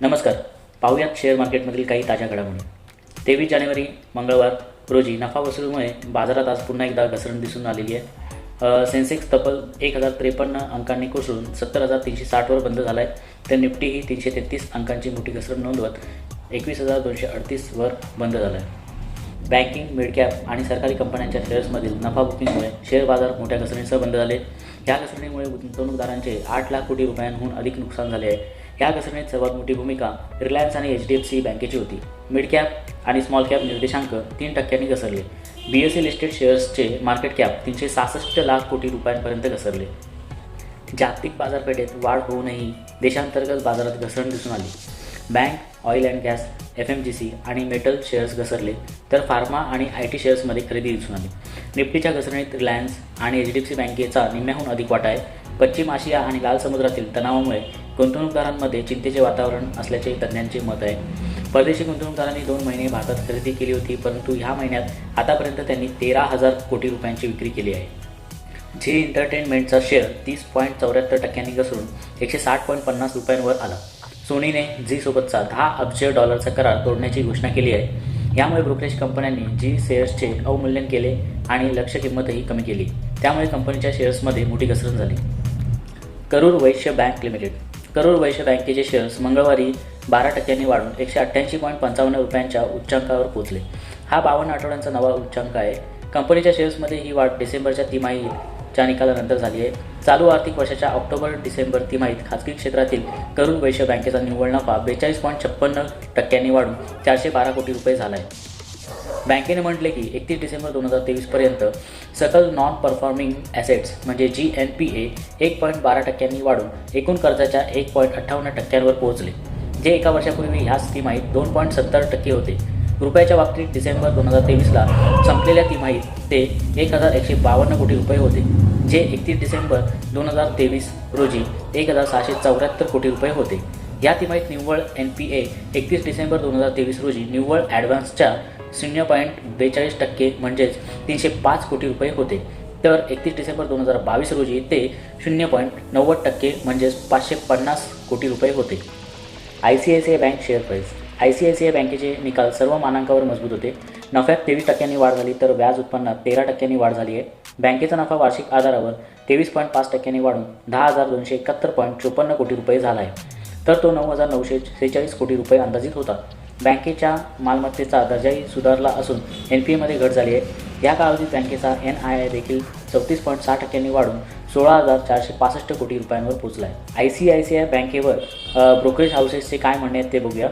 नमस्कार. पाहूयात शेअर मार्केटमधील काही ताज्या घडामोडी. तेवीस जानेवारी मंगळवार रोजी नफा वसुलीमुळे बाजारात आज पुन्हा एकदा घसरण दिसून आलेली आहे. सेन्सेक्स तब्बल एक हजार त्रेपन्न अंकांनी कोसळून सत्तर हजार तीनशे साठवर बंद झाला आहे तर निफ्टीही तीनशे तेहतीस अंकांची मोठी घसरण नोंदवत एकवीस हजार दोनशे अडतीसवर बंद झालं आहे बँकिंग मिडकॅप आणि सरकारी कंपन्यांच्या शेअर्समधील नफा बुकिंगमुळे शेअर बाजार मोठ्या घसरणीसह बंद झाले. या घसरणीमुळे गुंतवणूकदारांचे आठ लाख कोटी रुपयांहून अधिक नुकसान झाले आहे. या घसरणीत सर्वात मोठी भूमिका रिलायन्स आणि एच डी एफ सी बँकेची होती. मिड कॅप आणि स्मॉल कॅप निर्देशांक तीन टक्क्यांनी घसरले. बी एस सी लिस्टेड शेअर्सचे मार्केट कॅप तीनशे सहासष्ट लाख कोटी रुपयांपर्यंत घसरले. जागतिक बाजारपेठेत वाढ होऊनही देशांतर्गत बाजारात घसरण दिसून आली. Bank oil and gas F M G C आणि मेटल शेअर्स घसरले तर फार्मा आणि आय टी शेअर्समध्ये खरेदी दिसून आली. निफ्टीच्या घसरणीत रिलायन्स आणि एच डी एफ सी बँकेचा निम्म्याहून अधिक वाटा आहे. पश्चिम आशिया आणि लाल समुद्रातील तणावामुळे गुंतवणूकदारांमध्ये चिंतेचे वातावरण असल्याचे तज्ज्ञांचे मत आहे. परदेशी गुंतवणूकदारांनी दोन महिने भारतात खरेदी केली होती परंतु ह्या महिन्यात आतापर्यंत त्यांनी तेरा हजार कोटी रुपयांची विक्री केली आहे. झी एंटरटेनमेंटचा शेअर तीस पॉईंट चौऱ्याहत्तर टक्क्यांनी घसरून एकशे साठ पॉईंट पन्नास रुपयांवर आला. सोनीने झीसोबतचा दहा अब्ज डॉलरचा करार तोडण्याची घोषणा केली आहे. यामुळे ब्रोकरेज कंपन्यांनी जी शेअर्सचे अवमूल्यन केले आणि लक्ष्य किंमतही कमी केली. त्यामुळे कंपनीच्या शेअर्समध्ये मोठी घसरण झाली. Karur Vysya bank limited. Karur Vysya बँकेचे शेअर्स मंगळवारी बारा टक्क्यांनी वाढून एकशे अठ्ठ्याऐंशी पॉईंट पंचावन्न रुपयांच्या उच्चांकावर पोहोचले. हा बावन्न आठवड्यांचा नवा उच्चांक आहे. कंपनीच्या शेअर्समध्ये ही वाढ डिसेंबरच्या च्या निकालानंतर झाली आहे. चालू आर्थिक वर्षाच्या ऑक्टोबर डिसेंबर तिमाहीत खाजगी क्षेत्रातील करूर वैश्य बँकेचा निव्वळ नफा बेचाळीस पॉईंट छप्पन्न टक्क्यांनी वाढून चारशे बारा कोटी रुपये झाला आहे बँकेने म्हटले की एकतीस डिसेंबर दोन हजार तेवीसपर्यंत सकल नॉन परफॉर्मिंग ॲसेट्स म्हणजे जी एन पी ए एक पॉईंट बारा टक्क्यांनी वाढून एकूण कर्जाच्या एक पॉईंट अठ्ठावन्न टक्क्यांवर पोहोचले. जे एका वर्षापूर्वी ह्याच तिमाहीत दोन पॉईंट सत्तर टक्के होते. रुपयाच्या बाबतीत डिसेंबर दोन हजार तेवीसला संपलेल्या तिमाहीत ते एक हजार एकशे बावन्न कोटी रुपये होते जे एकतीस डिसेंबर दोन हजार तेवीस रोजी एक हजार सहाशे चौऱ्याहत्तर कोटी रुपये होते. या तिमाहीत निव्वळ एन पी ए एकतीस डिसेंबर दोन हजार तेवीस रोजी निव्वळ ॲडव्हान्सच्या शून्य पॉईंट बेचाळीस टक्के म्हणजेच तीनशे पाच कोटी रुपये होते. तर एकतीस डिसेंबर दोन हजार बावीस रोजी ते शून्य पॉईंट नव्वद टक्के म्हणजेच पाचशे पन्नास कोटी रुपये होते. I C I C I bank share price I C I C I बँकेचे निकाल सर्व मानांकावर मजबूत होते. नफ्यात तेवीस टक्क्यांनी वाढ झाली तर व्याज उत्पन्नात तेरा टक्क्यांनी वाढ झाली आहे. बँकेचा नफा वार्षिक आधारावर तेवीस पॉईंट पाच टक्क्यांनी वाढून दहा हजार दोनशे एकाहत्तर पॉईंट चोपन्न कोटी रुपये झाला आहे. तर तो नऊ हजार नऊशे सेहेचाळीस कोटी रुपये अंदाजित होता. बँकेच्या मालमत्तेचा दर्जाही सुधारला असून एन पी एमध्ये घट झाली आहे. या कालावधीत बँकेचा एन आय आय देखील चौतीस पॉईंट सहा टक्क्यांनी वाढून सोळा हजार चारशे पासष्ट कोटी रुपयांवर पोहोचला आहे. I C I C I बँकेवर ब्रोकरेज हाऊसेसचे काय म्हणणे आहेत ते बघूया.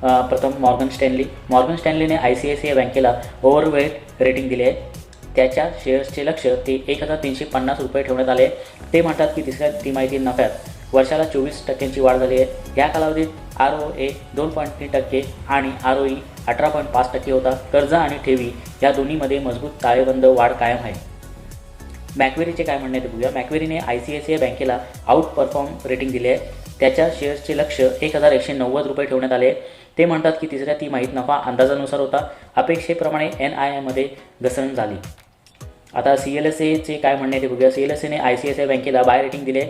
प्रथम Morgan Stanley Morgan स्टॅनलीने I C I C I बँकेला ओव्हरवेट रेटिंग दिले आहे त्याच्या शेअर्सचे लक्ष ते एक हजार तीनशे पन्नास रुपये ठेवण्यात आले. ते म्हणतात की तिसऱ्या तिमाहीतील नफ्यात वर्षाला चोवीस टक्क्यांची वाढ झाली आहे. या कालावधीत आर ओ ए दोन पॉईंट तीन टक्के आणि आर ओ ई अठरा पॉईंट पाच टक्के होता. कर्ज आणि ठेवी या दोन्हीमध्ये मजबूत ताळेबंद वाढ कायम आहे. मॅक्वेरीचे काय म्हणणे ते बघूया. मॅक्वेरीने I C I C I बँकेला आउट परफॉर्म रेटिंग दिले आहे. त्याच्या शेअर्सचे लक्ष एक हजार एकशे नव्वद रुपये ठेवण्यात आले. आहे ते म्हणतात की तिसऱ्या तिमाहीत नफा अंदाजानुसार होता. अपेक्षेप्रमाणे एन आय आयमध्ये घसरण झाली. आता सी एल एस एचे काय म्हणणे ते बघूया. सी एल एस एने आय सी एस आय बँकेला बाय रेटिंग दिले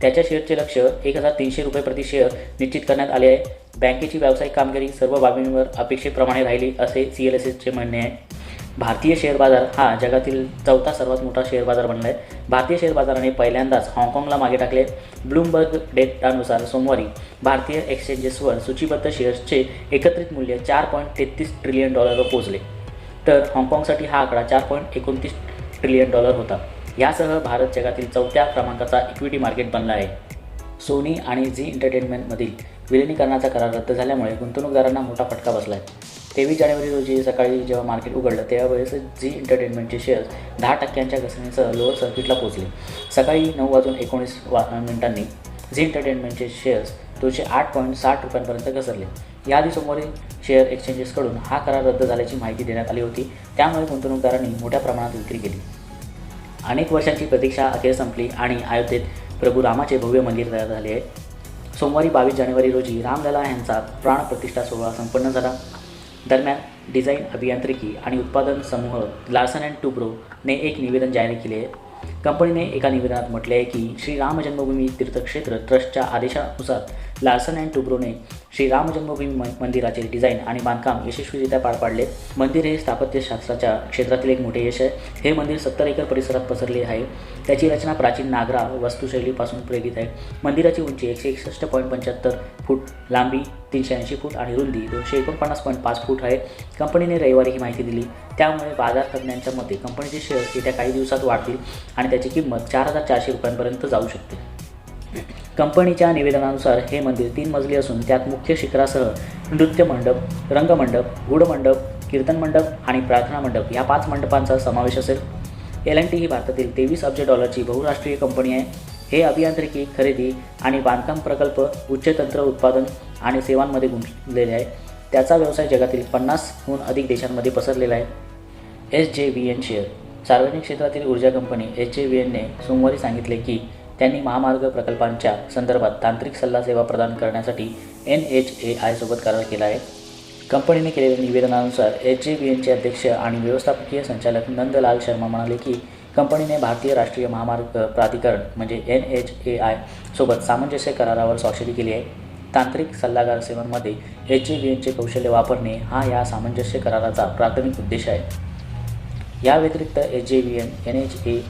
त्याच्या शेअरचे लक्ष एक हजार तीनशे रुपये प्रति शेअर निश्चित करण्यात आले आहे. बँकेची व्यावसायिक कामगिरी सर्व बाबींवर अपेक्षेप्रमाणे राहिली असे सी एल एस एचे म्हणणे आहे. भारतीय शेअर बाजार हा जगातील चौथा सर्वात मोठा शेअर बाजार बनला आहे भारतीय शेअर बाजाराने पहिल्यांदाच हाँगकाँगला मागे टाकले. ब्लूमबर्ग डेटानुसार सोमवारी भारतीय एक्सचेंजेसवर सूचीबद्ध शेअर्सचे एकत्रित मूल्य चार पॉईंट तेहतीस ट्रिलियन डॉलरवर पोहोचले. तर हाँगकाँगसाठी हा आकडा चार पॉईंट एकोणतीस ट्रिलियन डॉलर होता. यासह भारत जगातील चौथ्या क्रमांकाचा इक्विटी मार्केट बनला आहे. सोनी आणि झी एंटरटेनमेंटमधील विलिनीकरणाचा करार रद्द झाल्यामुळे गुंतवणूकदारांना मोठा फटका बसला आहे तेवीस जानेवारी रोजी सकाळी जेव्हा मार्केट उघडलं त्यावेळेस झी एंटरटेनमेंटचे शेअर्स दहा टक्क्यांच्या घसरणीसह लोअर सर्किटला पोहोचले. सकाळी नऊ वाजून एकोणीस वा मिनिटांनी झी एंटरटेनमेंटचे शेअर्स दोनशे आठ पॉईंट साठ रुपयांपर्यंत घसरले. याआधी सोमवारी शेअर एक्सचेंजेसकडून हा करार रद्द झाल्याची माहिती देण्यात आली होती. त्यामुळे गुंतवणूकदारांनी मोठ्या प्रमाणात विक्री केली. अनेक वर्षांची प्रतीक्षा अखेर संपली आणि अयोध्येत प्रभू रामाचे भव्य मंदिर तयार झाले आहे. सोमवारी बावीस जानेवारी रोजी रामलला यांचा प्राणप्रतिष्ठा सोहळा संपन्न झाला. दरम्यान डिझाईन अभियांत्रिकी आणि उत्पादन समूह लार्सन अँड टुब्रोने एक निवेदन जारी केले आहे. कंपनीने एका निवेदनात म्हटले आहे की श्री राम जन्मभूमी तीर्थक्षेत्र ट्रस्टच्या आदेशानुसार लार्सन अँड टुब्रोने श्री राम जन्मभूमी म- मंदिराचे डिझाईन आणि बांधकाम यशस्वीरित्या पार पाडले. मंदिर हे स्थापत्यशास्त्राच्या क्षेत्रातील एक मोठे यश आहे. हे मंदिर सत्तर एकर परिसरात पसरले आहे. त्याची रचना प्राचीन नागरा वास्तुशैलीपासून प्रेरित आहे. मंदिराची उंची एकशे एकसष्ट पॉईंट पंच्याहत्तर फूट लांबी तीनशे ऐंशी फूट आणि रुंदी दोनशे एकोणपन्नास पॉईंट पाच फूट आहे. कंपनीने रविवारी ही माहिती दिली. त्यामुळे बाजार तज्ज्ञांच्या मते कंपनीचे शेअर्स येत्या काही दिवसात वाढतील आणि त्याची किंमत चार हजार चारशे रुपयांपर्यंत जाऊ शकते. कंपनीच्या निवेदनानुसार हे मंदिर तीन मजली असून त्यात मुख्य शिखरासह नृत्य मंडप रंगमंडप गूढमंडप कीर्तन मंडप आणि प्रार्थना मंडप या पाच मंडपांचा समावेश असेल. एल एन टी ही भारतातील तेवीस अब्ज डॉलरची बहुराष्ट्रीय कंपनी आहे. हे अभियांत्रिकी खरेदी आणि बांधकाम प्रकल्प उच्च तंत्र उत्पादन आणि सेवांमध्ये गुंतलेले आहे. त्याचा व्यवसाय जगातील पन्नासहून अधिक देशांमध्ये पसरलेला आहे. S J V N share सार्वजनिक क्षेत्रातील ऊर्जा कंपनी एस जे व्ही एनने सोमवारी सांगितले की त्यांनी महामार्ग प्रकल्पांच्या संदर्भात तांत्रिक सल्ला सेवा प्रदान करण्यासाठी एन एच ए आयसोबत करार केला आहे. कंपनीने केलेल्या निवेदनानुसार एच जे बी एनचे अध्यक्ष आणि व्यवस्थापकीय संचालक नंदलाल शर्मा म्हणाले की कंपनीने भारतीय राष्ट्रीय महामार्ग प्राधिकरण म्हणजे एन एच ए आय सोबत सामंजस्य करारावर स्वाक्षरी केली आहे. तांत्रिक सल्लागार सेवांमध्ये एच जे बी एनचे कौशल्य वापरणे हा या सामंजस्य कराराचा प्राथमिक उद्देश आहे. या व्यतिरिक्त H J B N N H A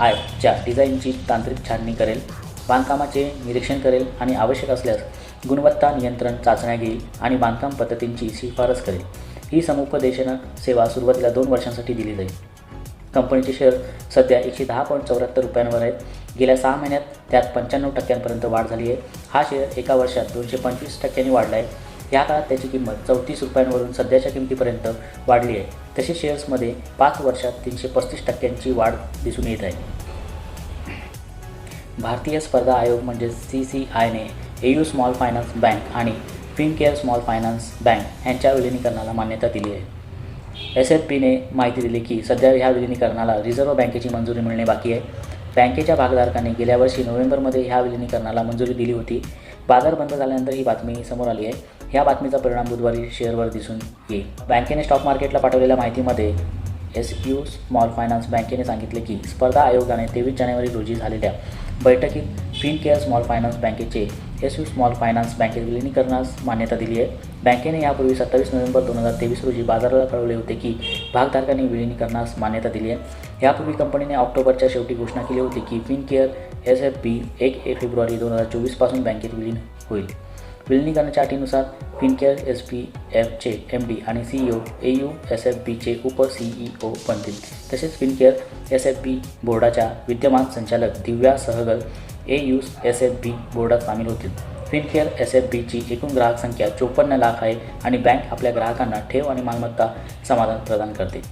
आयच्या डिझाईनची तांत्रिक छाननी करेल बांधकामाचे निरीक्षण करेल आणि आवश्यक असल्यास गुणवत्ता नियंत्रण चाचण्या घेईल आणि बांधकाम पद्धतींची शिफारस करेल. ही समुपदेशन सेवा सुरुवातीला दोन वर्षांसाठी दिली जाईल. कंपनीचे शेअर सध्या एकशे दहा पॉईंट चौऱ्याहत्तर रुपयांवर आहेत. गेल्या सहा महिन्यात त्यात पंच्याण्णव टक्क्यांपर्यंत वाढ झाली आहे. हा शेअर एका वर्षात दोनशे पंचवीस टक्क्यांनी वाढला आहे या काळात त्याची किंमत चौतीस रुपयांवरून सध्याच्या किमतीपर्यंत वाढली आहे. तसेच शेअर्समध्ये पाच वर्षात तीनशे पस्तीस टक्क्यांची वाढ दिसून येत आहे. भारतीय स्पर्धा आयोग म्हणजेच सी सी आयने एयू स्मॉल फायनान्स बँक आणि फिनकेअर स्मॉल फायनान्स बँक यांच्या विलिनीकरणाला मान्यता दिली आहे. एस एफ पीने माहिती दिली की सध्या ह्या विलिनीकरणाला रिझर्व्ह बँकेची मंजुरी मिळणे बाकी आहे. बँकेच्या भागधारकांनी गेल्या वर्षी नोव्हेंबरमध्ये ह्या विलिनीकरणाला मंजुरी दिली होती. बाजार बंद झाल्यानंतर ही बातमी समोर आली आहे. ह्या बातमीचा परिणाम बुधवारी शेअरवर दिसून येईल. बँकेने स्टॉक मार्केटला पाठवलेल्या माहितीमध्ये एस यू स्मॉल फायनान्स बँकेने सांगितले की स्पर्धा आयोगाने तेवीस जानेवारी रोजी झालेल्या बैठकीत फिनकेअर स्मॉल फायनान्स बँकेचे एस यू स्मॉल फायनान्स बँकेत विलिनीकरणास मान्यता दिली आहे. बँकेने यापूर्वी सत्तावीस नोव्हेंबर दोन हजार तेवीस रोजी बाजाराला कळवले होते की भागधारकांनी विलिनीकरणास मान्यता दिली आहे. यापूर्वी कंपनीने ऑक्टोबरच्या शेवटी घोषणा केली होती की फिनकेअर एस एफ बी एक ए फेब्रुवारी दोन हजार चोवीसपासून बँकेत विलीन होईल. विलिनीकरणाच्या अटीनुसार फिनकेअर एस पी एफचे एम डी आणि CEO A U S F बीचे उप सीईओ बनतील. तसेच फिनकेअर एस एफ बी बोर्डाच्या विद्यमान संचालक Divya Sahgal A U S F B बोर्डात सामील होतील. फिनकेअर एस एफ बीची एकूण ग्राहक संख्या चोपन्न लाख आहे आणि बँक आपल्या ग्राहकांना ठेव आणि मालमत्ता समाधान प्रदान करते.